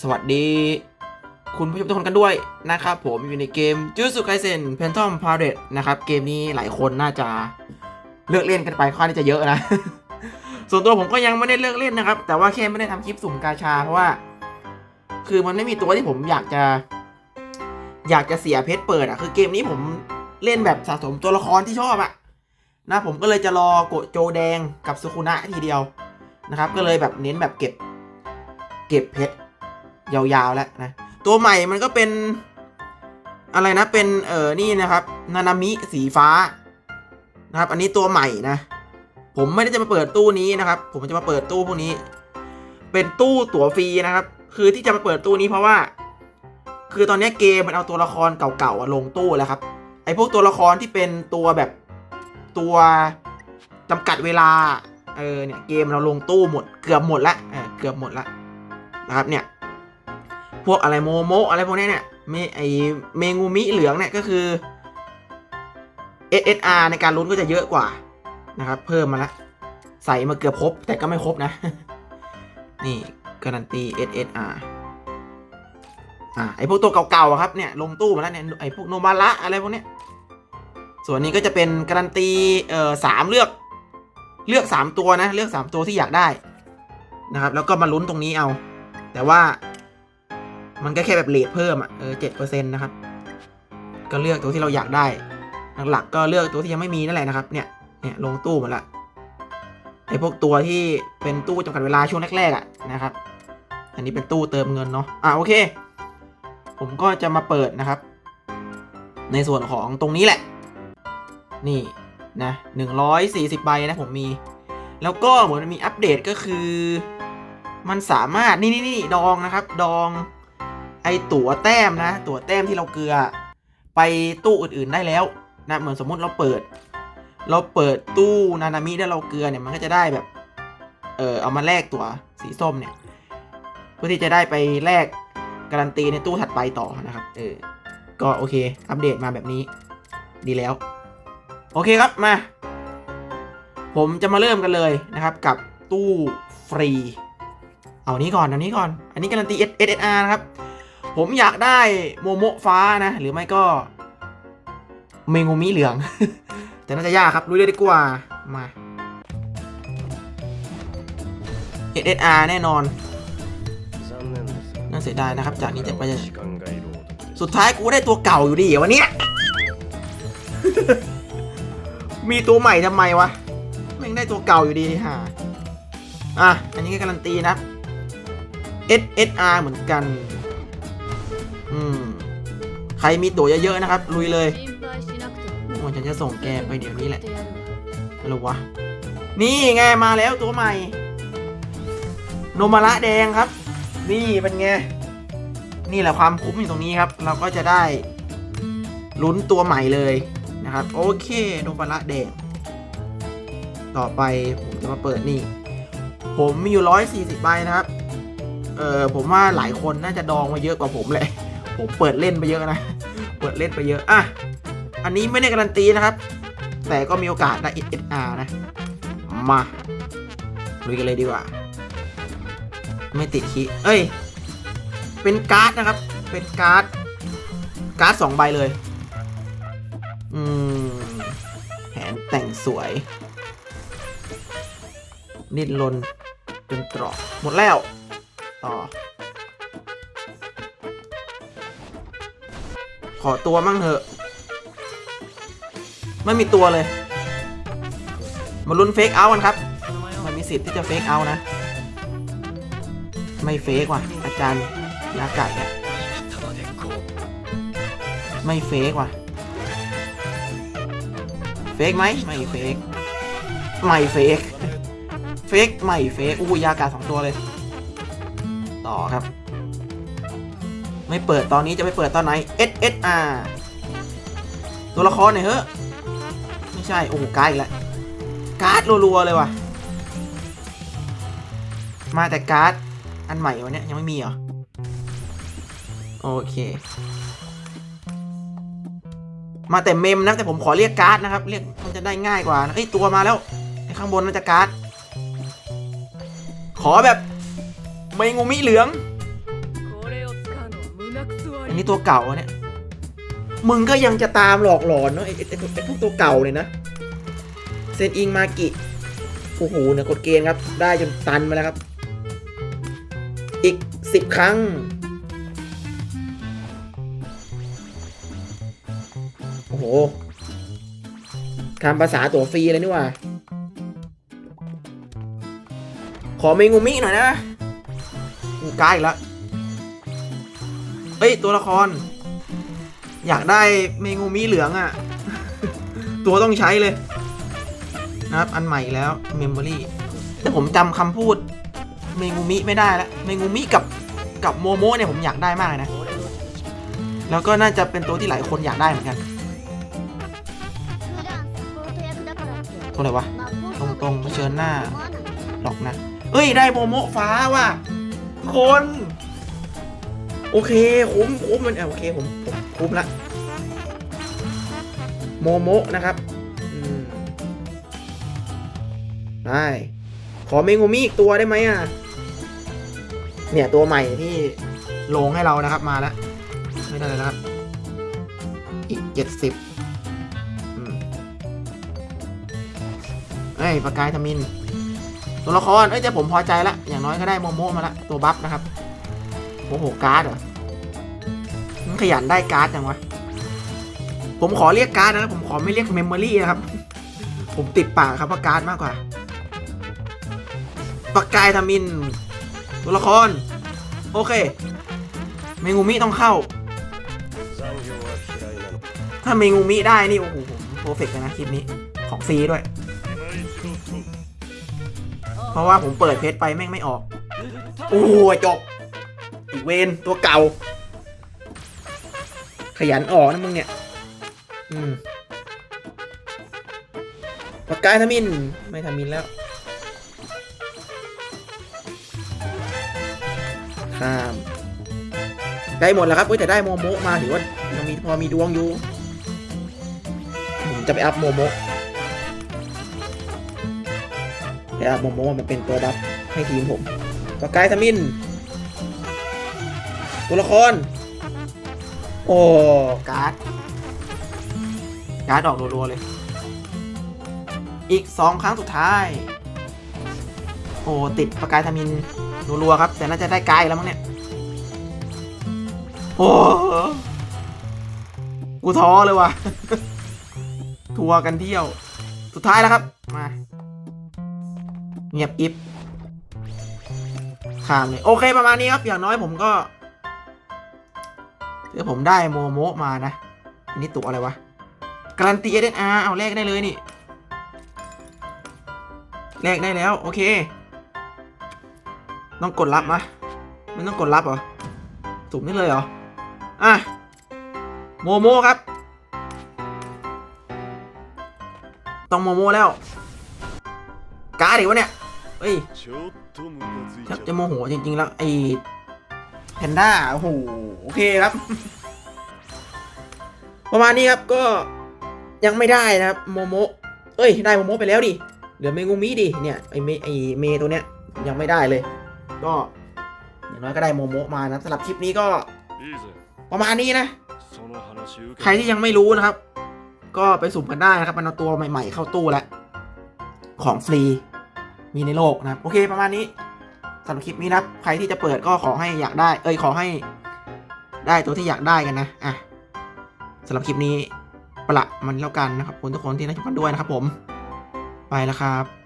สวัสดี คุณผู้ชมทุกคนกันด้วยนะครับผมอยู่ในเกมจูสุไคเซนเพนทอมพาเรตนะครับ เกมนี้หลายคนน่าจะเลิกเล่นกันไปค่อนข้างที่จะเยอะนะ ส่วนตัวผมก็ยังไม่ได้เลิกเล่นนะครับ แต่ว่าแค่ไม่ได้ทำคลิปสุ่มกาชาเพราะว่า คือมันไม่มีตัวที่ผมอยากจะ อยากจะเสียเพชรเปิดอะคือเกมนี้ผมเล่นแบบสะสมตัวละครที่ชอบอะนะผมก็เลยจะรอโกโจแดงกับสุคุนะทีเดียวนะครับ ก็เลยแบบเน้นแบบเก็บ เก็บเพชร ยาวๆแล้วนะ ตัวใหม่มันก็เป็นอะไรนะเป็นเออนี่นะครับ นานามิสีฟ้านะครับ อันนี้ตัวใหม่นะ ผมไม่ได้จะมาเปิดตู้นี้นะครับ ผมจะมาเปิดตู้พวกนี้ เป็นตู้ตั๋วฟรีนะครับ คือที่จะมาเปิดตู้นี้เพราะว่า คือตอนนี้เกมมันเอาตัวละครเก่าๆลงตู้แล้วครับ ไอ้พวกตัวละครที่เป็นตัวแบบตัวจำกัดเวลาเออเนี่ยเกมเราลงตู้หมดเกือบหมดละเออเกือบหมดละนะครับเนี่ย พวกอะไรโมโมอะไรพวกนี้เนี่ยเมไอเมงูมิเหลืองเนี่ยก็คือ SSR ในการลุ้นก็จะเยอะกว่านะครับ เพิ่มมาละใส่มาเกือบครบ แต่ก็ไม่ครบนะ นี่การันตี SSR อ่าไอพวกตัวเก่าๆอะครับเนี่ยลงตู้มาแล้วเนี่ยไอพวกโนมาระอะไรพวกเนี้ยส่วนนี้ก็จะเป็นการันตีเอ่อสามเลือกเลือกสามตัวนะ เลือกสามตัวที่อยากได้นะครับ แล้วก็มาลุ้นตรงนี้เอา แต่ว่า มันก็แค่แบบเลทเพิ่มอะเออเจ็ดเปอร์เซ็นต์นะครับ ก็เลือกตัวที่เราอยากได้ หลักๆก็เลือกตัวที่ยังไม่มีนั่นแหละนะครับ เนี่ย เนี่ยลงตู้หมดละไอพวกตัวที่เป็นตู้จำกัดเวลาช่วงแรกๆอะนะครับ อันนี้เป็นตู้เติมเงินเนาะ อะโอเค ผมก็จะมาเปิดนะครับ ในส่วนของตรงนี้แหละ นี่นะหนึ่งร้อยสี่สิบใบนะผมมี แล้วก็เหมือนมันมีอัปเดตก็คือ มันสามารถนี่นี่นี่ดองนะครับ ดอง ไอตั๋วแต้มนะ ตั๋วแต้มที่เราเกลือ ไปตู้อื่นๆได้แล้วนะเหมือนสมมุติเราเปิด เราเปิดตู้นานามิแล้วเราเกลือเนี่ยมันก็จะได้แบบ เออเอามาแลกตั๋วสีส้มเนี่ย เพื่อที่จะได้ไปแลกการันตีในตู้ถัดไปต่อนะครับ เออ ก็โอเค อัปเดตมาแบบนี้ ดีแล้ว โอเคครับมา ผมจะมาเริ่มกันเลยนะครับ กับตู้ฟรี เอานี้ก่อน เอันนี้ก่อน อันนี้การันตี S S R นะครับ ผมอยากได้โมโมฟ้านะ หรือไม่ก็ เมงูมิเหลือง แต่น่าจะยากครับรู้เลยดีกว่า มา S S R แน่นอน น่าเสียดายนะครับ จากนี้จะไปจะสุดท้ายกูได้ตัวเก่าอยู่ดีเหรอวันเนี้ยมีตัวใหม่ทำไมวะแม่งได้ตัวเก่าอยู่ดีฮะอะ อันนี้ก็การันตีนะ SSR เหมือนกัน อืมใครมีตั๋วเยอะๆนะครับลุยเลยมันฉันจะส่งแกไปเดี๋ยวนี้แหละอะไรวะ นี่ไงมาแล้วตัวใหม่ โนมาระแดงครับ นี่เป็นไง นี่แหละความคุ้มอยู่ตรงนี้ครับ เราก็จะได้ลุ้นตัวใหม่เลยนะครับ โอเคโนมาระแดง ต่อไปผมจะมาเปิดนี่ ผมมีอยู่ร้อยสี่สิบใบนะครับ เออผมว่าหลายคนน่าจะดองมาเยอะกว่าผมเลย ผมเปิดเล่นไปเยอะนะ เปิดเล่นไปเยอะ อะ อันนี้ไม่ได้การันตีนะครับ แต่ก็มีโอกาสได้ SSR นะ มาลุยกันเลยดีกว่า ไม่ติดคีเอ้ย เป็นการ์ดนะครับ เป็นการ์ด การ์ดสองใบเลย อืมแผนแต่งสวยนิดลนเป็นตรอกหมดแล้ว ต่อ ขอตัวมั่งเถอะ ไม่มีตัวเลย มาลุ้นเฟกเอากันครับ มันมีสิทธิ์ที่จะเฟกเอานะ ไม่เฟกว่ะ อาจารย์ยาไก่เนี่ยไม่เฟกว่ะ เฟกไหมไม่เฟกไม่เฟก เฟกไม่เฟกอู้ยากาศสองตัวเลย ต่อครับ ไม่เปิดตอนนี้จะไปเปิดตอนไหน SSR ตัวละครหน่อยเฮ้อไม่ใช่ โอ้โหการ์ดอีกแล้วการ์ดรัวๆเลยว่ะ มาแต่การ์ดอันใหม่วันนี้ยังไม่มีเหรอ โอเค มาแต่เมมนะ แต่ผมขอเรียกการ์ดนะครับ เรียกมันจะได้ง่ายกว่านะเอ้ย ตัวมาแล้วไอ้ข้างบนน่าจะการ์ด ขอแบบ ไม่งูมิเหลือง นี้ตัวเก่าอะเนี่ย มึงก็ยังจะตามหลอกหลอนเนาะไอ้ไอ้ไอ้พวกตัวเก่าเนี่ยนะ เซนอิงมากิ โอ้โหเนี่ยกดเกณฑ์ครับ ได้จนตันมาแล้วครับ อีกสิบครั้ง โอ้โหทำภาษาตัวฟรีเลยนี่ว่า ขอเมงูมิหน่อยนะ กูกล้าอีกแล้ว เฮ้ย ตัวละคร อยากได้เมงูมิเหลืองอะ่ะ ตัวต้องใช้เลย นะครับ อันใหม่แล้วเมมโมรี่แต่ผมจำคำพูดเมงูมิไม่ได้แล้วเมงูมิกับกับโมโมเนี่ยผมอยากได้มากนะ แล้วก็น่าจะเป็นตัวที่หลายคนอยากได้เหมือนกัน ตัวอะไรวะ ตรงตรงเชิญหน้าหรอกนะ เอ้ย ได้โมโมฟ้าว่ะคน โอเคคุ้มคุ้มมันอะโอเคผมผมคุ้มละโมโมนะครับได้ขอเมงูมิอีกตัวได้ไหมอะ เนี่ยตัวใหม่ที่ลงให้เรานะครับมาแล้ว ไม่ได้เลยนะครับ อีกเจ็ดสิบเอ้ยประกายทมิน ตัวละคร เอ้ยแต่ผมพอใจละ อย่างน้อยก็ได้โมโมมาละ ตัวบัฟนะครับ โอ้โห การ์ดเหรอมันขยันได้การ์ดจังวะ ผมขอเรียกการ์ดนะผมขอไม่เรียกเมมโมรี่นะครับ ผมติดปากครับว่าการ์ดมากกว่าปากกายทมิน ตัวละคร โอเค เมงูมิต้องเข้า ถ้าเมงูมิได้นี่ โอ้โหผมโปรเฟกต์เลยนะคลิปนี้ ของฟรีด้วย เพราะว่าผมเปิดเพจไปแม่งไม่ออก โอ้โหจบ เวนตัวเก่า ขยันออกนะมึงเนี่ย อืมปากกายทมิน ไม่ทามินแล้ว ข้าม ได้หมดแล้วครับเว้ยแต่ได้โมโมะมาถือว่ายังมีพอมีดวงอยู่ ผมจะไปอัพโมโมะไปอัพโมโมะมันเป็นตัวดับให้ทีมผมปากกายทมิน ตัวละคร โอ้การ์ด การ์ดออกรัวๆเลย อีกสองครั้งสุดท้าย โอ้ติดประกายทมินรัวๆครับ แต่น่าจะได้ไกายแล้วมั้งเนี่ย โอ้กูท้อเลยว่ะ ทัวร์กันเที่ยว สุดท้ายแล้วครับ มา เงียบอิฟข้ามเลย โอเคประมาณนี้ครับ อย่างน้อยผมก็ เดี๋ผมได้โมโมมานะ อันนี้ตัวอะไรวะ การันตีเอเดนอาเอาแลกได้เลยนี่แลกได้แล้ว โอเค ต้องกดรับมะมันต้องกดรับเหรอสุ่มนี่เลยเหรอ อะ โมโมครับ ต้องโมโมแล้ว กาดอีกวะเนี่ย เฮ้ยจะโมโหจริง ๆ แล้วไอ้ แพนด้าโอ้โหโอเคครับ ประมาณนี้ครับก็ยังไม่ได้นะครับโมโมเอ้ยได้โมโมไปแล้วดิเหลือเมงูมีดิเนี่ยไอเมไอเมตัวเนี้ยยังไม่ได้เลย ก็อย่างน้อยก็ได้โมโมมานะสำหรับคลิปนี้ก็ประมาณนี้นะ ใครที่ยังไม่รู้นะครับ ก็ไปสุ่มกันได้นะครับมันเอาตัวใหม่ ๆ เข้าตู้แล้วของฟรีมีในโลกนะครับ โอเคประมาณนี้ สำหรับคลิปนี้นะใครที่จะเปิดก็ขอให้อยากได้ เอ้ยขอให้ได้ตัวที่อยากได้กันนะอะสำหรับคลิปนี้ประมันแล้วกันนะครับคุณทุกคนที่รับชมกันด้วยนะครับผม ไปแล้วครับ